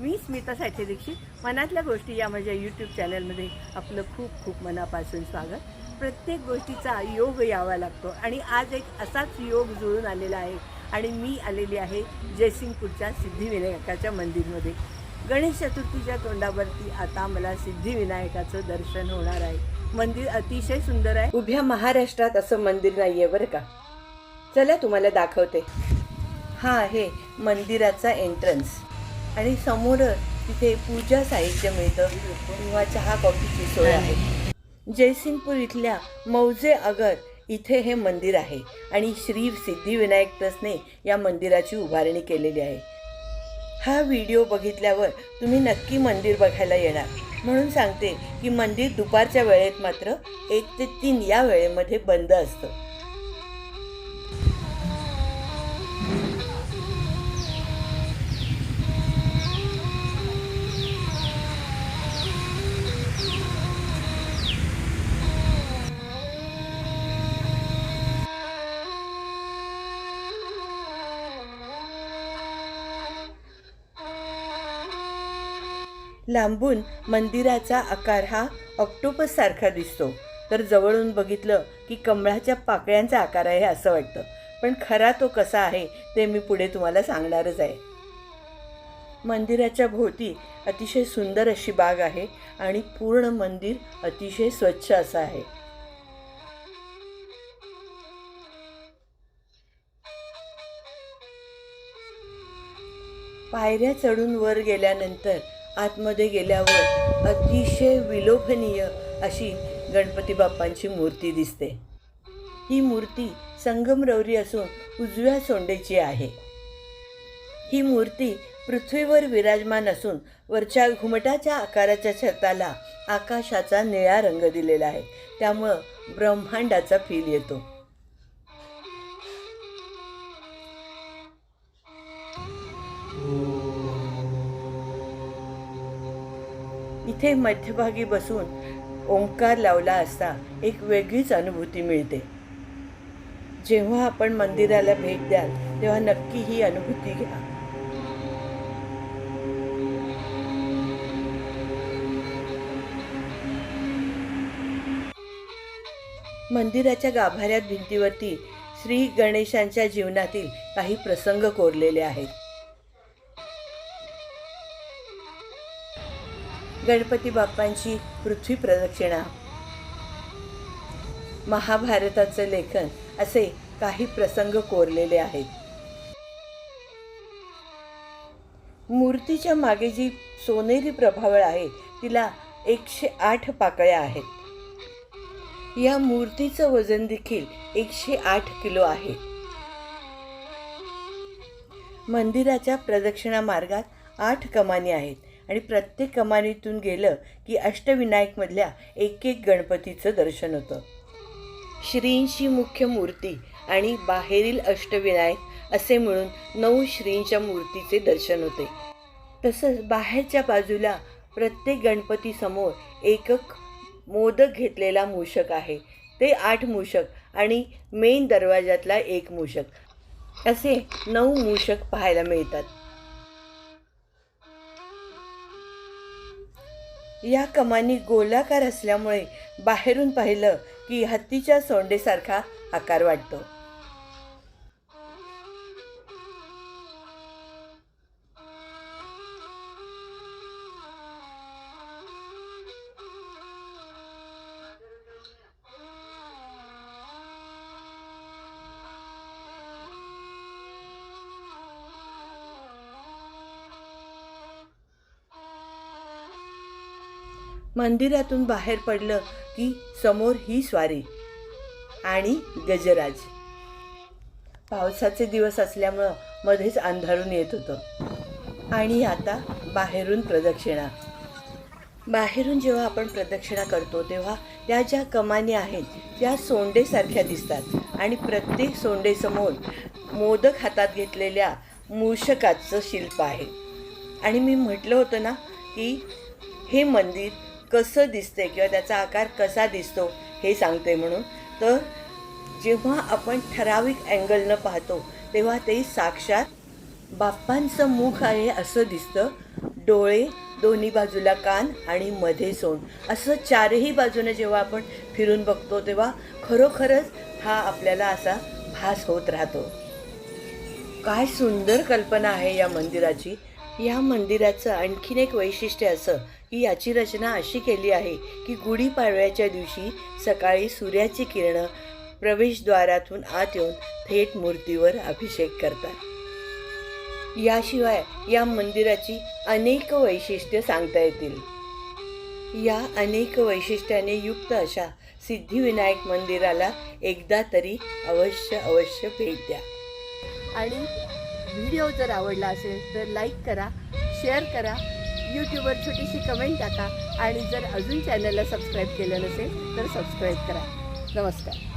मी स्मिता साठे दीक्षित. मनातल्या गोष्टी या माझ्या यूट्यूब चॅनलमध्ये आपलं खूप खूप मनापासून स्वागत. प्रत्येक गोष्टीचा योग यावा लागतो आणि आज एक असाच योग जुळून आलेला आहे आणि मी आलेली आहे जयसिंगपूरच्या सिद्धिविनायकाच्या मंदिरमध्ये. गणेश चतुर्थीच्या तोंडावरती आता मला सिद्धिविनायकाचं दर्शन होणार आहे. मंदिर अतिशय सुंदर आहे. उभ्या महाराष्ट्रात असं मंदिर नाही आहे बरं का? चला तुम्हाला दाखवते. हा आहे मंदिराचा एंट्रन्स आणि समोर तिथे पूजा साहित्य मिळतं किंवा चहा कॉफीची सोय आहे. जयसिंगपूर इथल्या मौजे अगर इथे हे मंदिर आहे आणि श्री सिद्धिविनायक ट्रस्टने या मंदिराची उभारणी केलेली आहे. हा व्हिडिओ बघितल्यावर तुम्ही नक्की मंदिर बघायला येणार. म्हणून सांगते की मंदिर दुपारच्या वेळेत मात्र एक ते तीन या वेळेमध्ये बंद असतं. लांबून मंदिराचा आकार हा ऑक्टोपस सारखा दिसतो. तर जवळून बघितलं की कमळाच्या पाकळ्यांचा आकार आहे असं वाटतं. पण खरा तो कसा आहे ते मी पुढे तुम्हाला सांगणारच आहे. मंदिराच्या भोवती अतिशय सुंदर अशी बाग आहे आणि पूर्ण मंदिर अतिशय स्वच्छ असं आहे. पायऱ्या चढून वर गेल्यानंतर आतमध्ये गेल्यावर अतिशय विलोभनीय अशी गणपती बाप्पांची मूर्ती दिसते. ही मूर्ती संगमरवरी असून उजव्या सोंडेची आहे. ही मूर्ती पृथ्वीवर विराजमान असून वरच्या घुमटाच्या आकाराच्या छताला आकाशाचा निळा रंग दिलेला आहे. त्यामुळं ब्रह्मांडाचा फील येतो. इथे मध्यभागी बसून ओंकार लावला असता एक वेगळीच अनुभूती मिळते. जेव्हा आपण मंदिराला भेट द्याल तेव्हा नक्की ही अनुभूती घ्या. मंदिराच्या गाभाऱ्यात भिंतीवरती श्री गणेशांच्या जीवनातील काही प्रसंग कोरलेले आहेत. गणपती बाप्पांची पृथ्वी प्रदक्षिणा. महाभारताचं लेखन असे काही प्रसंग कोरलेले आहेत. मूर्तीच्या मागे जी सोनेरी प्रभावळ आहे तिला एकशे आठ पाकळ्या आहेत. या मूर्तीचं वजन देखील एकशे आठ किलो आहे. मंदिराच्या प्रदक्षिणा मार्गात आठ कमानी आहेत. आणि प्रत्येक कमानीतून गेलं की अष्टविनायकमधल्या एक एक गणपतीचं दर्शन होतं. श्रींची मुख्य मूर्ती आणि बाहेरील अष्टविनायक असे मिळून नऊ श्रींच्या मूर्तीचे दर्शन होते. तसंच बाहेरच्या बाजूला प्रत्येक गणपतीसमोर एकक मोदक घेतलेला मूषक आहे. ते आठ मूषक आणि मेन दरवाजातला एक मूषक. असे नऊ मूषक पाहायला मिळतात. या कमानी गोलाकार असल्यामुळे बाहेरून पाहिलं की हत्तीच्या सोंडेसारखा आकार वाटतो. मंदिरातून बाहेर पडलं की समोर ही स्वारी आणि गजराज. पावसाचे दिवस असल्यामुळं मध्येच अंधारून येत होतं. आणि आता बाहेरून प्रदक्षिणा. बाहेरून जेव्हा आपण प्रदक्षिणा करतो तेव्हा त्या ज्या कमानी आहेत त्या सोंडेसारख्या दिसतात. आणि प्रत्येक सोंडेसमोर मोदक हातात घेतलेल्या मूषकाचं शिल्प आहे. आणि मी म्हटलं होतं ना की हे मंदिर कसं दिसते किंवा त्याचा आकार कसा दिसतो हे सांगते म्हणून. तर जेव्हा आपण ठराविक अँगलनं पाहतो तेव्हा ते साक्षात बाप्पांचं मुख आहे असं दिसतं. डोळे दोन्ही बाजूला कान आणि मध्ये सोंड असं चारही बाजूने जेव्हा आपण फिरून बघतो तेव्हा खरोखरच हा आपल्याला असा भास होत राहतो. काय सुंदर कल्पना आहे या मंदिराची. या मंदिराचं आणखीन एक वैशिष्ट्य असं की याची रचना अशी केली आहे की गुढीपाडव्याच्या दिवशी सकाळी सूर्याची किरणं प्रवेशद्वारातून आत येऊन थेट मूर्तीवर अभिषेक करतात. याशिवाय या मंदिराची अनेक वैशिष्ट्य सांगता येतील. या अनेक वैशिष्ट्याने युक्त अशा सिद्धिविनायक मंदिराला एकदा तरी अवश्य अवश्य भेट द्या. आणि व्हिडिओ जर आवडला असेल तर लाईक करा शेअर करा. यूट्यूबवर छोटीशी कमेंट टाका. आणि जर अजून चॅनलला सबस्क्राईब केलं नसेल तर सबस्क्राईब करा. नमस्कार.